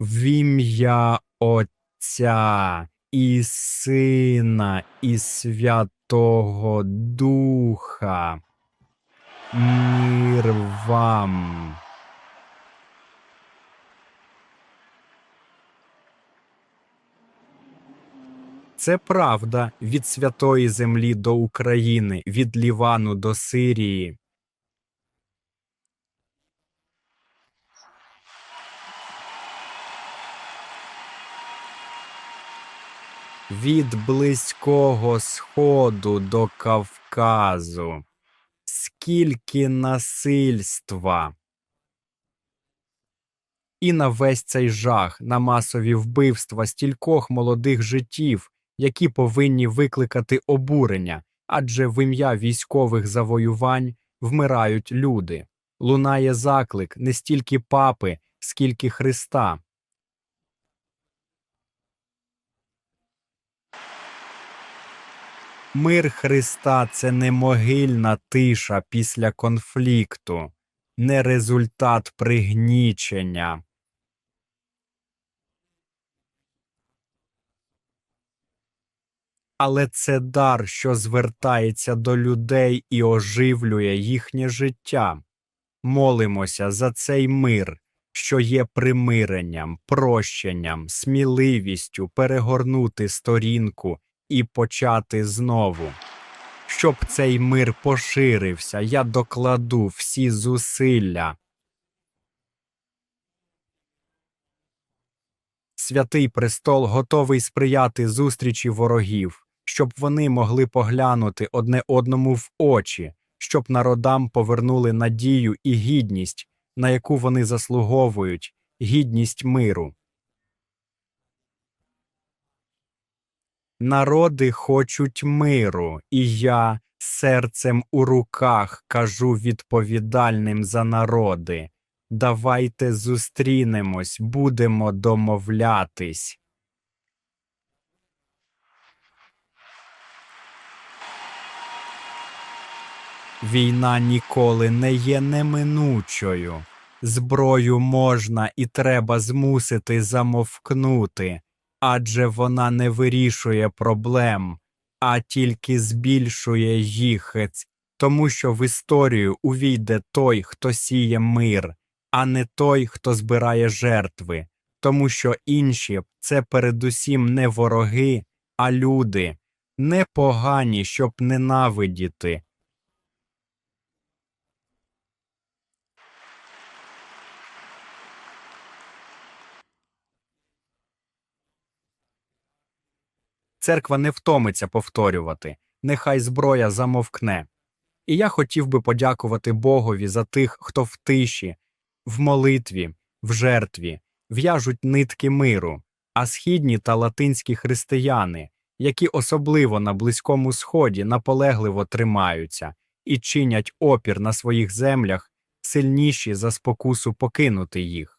В ім'я Отця і Сина, і Святого Духа. Мир вам. Це правда від святої землі до України, від Лівану до Сирії. Від близького сходу до Кавказу. Скільки насильства. І на весь цей жах, на масові вбивства стількох молодих життів, які повинні викликати обурення, адже в ім'я військових завоювань вмирають люди. Лунає заклик не стільки папи, скільки Христа. Мир Христа це не могильна тиша після конфлікту, не результат пригнічення. Але це дар, що звертається до людей і оживлює їхнє життя. Молимося за цей мир, що є примиренням, прощенням, сміливістю перегорнути сторінку і почати знову. Щоб цей мир поширився, я докладу всі зусилля. Святий престол готовий сприяти зустрічі ворогів, щоб вони могли поглянути одне одному в очі, щоб народам повернули надію і гідність, на яку вони заслуговують, гідність миру. Народи хочуть миру, і я серцем у руках кажу відповідальним за народи. Давайте зустрінемось, будемо домовлятись. Війна ніколи не є неминучою. Зброю можна і треба змусити замовкнути, адже вона не вирішує проблем, а тільки збільшує їх, тому що в історію увійде той, хто сіє мир, а не той, хто збирає жертви, тому що інші це передусім не вороги, а люди, не погані, щоб ненавидіти. Церква не втомиться повторювати, нехай зброя замовкне. І я хотів би подякувати Богові за тих, хто в тиші, в молитві, в жертві в'яжуть нитки миру, а східні та латинські християни, які особливо на Близькому Сході наполегливо тримаються і чинять опір на своїх землях, сильніші за спокусу покинути їх.